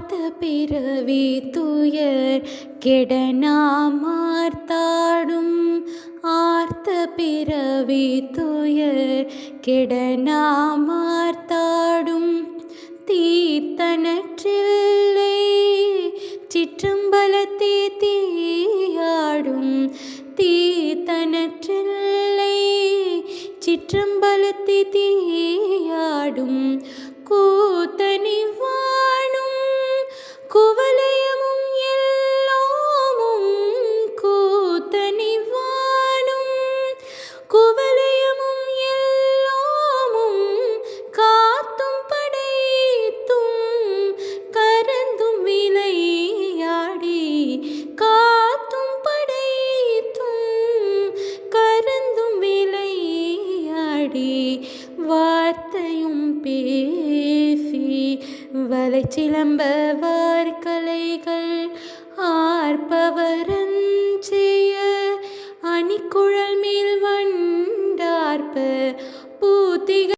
பார்த்த பிறவி துயர் கெடனாமார்த்தாடும் ஆர்த்த பிறவி துயர் கெடனாமார்த்தாடும் தீர்த்தனற்றில்லை சிற்றம்பலத்தே தீயாடும். தீர்த்தனற்றில்லை சிற்றம்பலத்தே தீயாடும். பாடி வார்த்தையும் பேசி வலை சிலம்ப வார்கலைகள் ஆர்ப்பவரஞ்செய்ய அணிக்குழல் மேல் வண்டார்ப்ப பூத்திகள்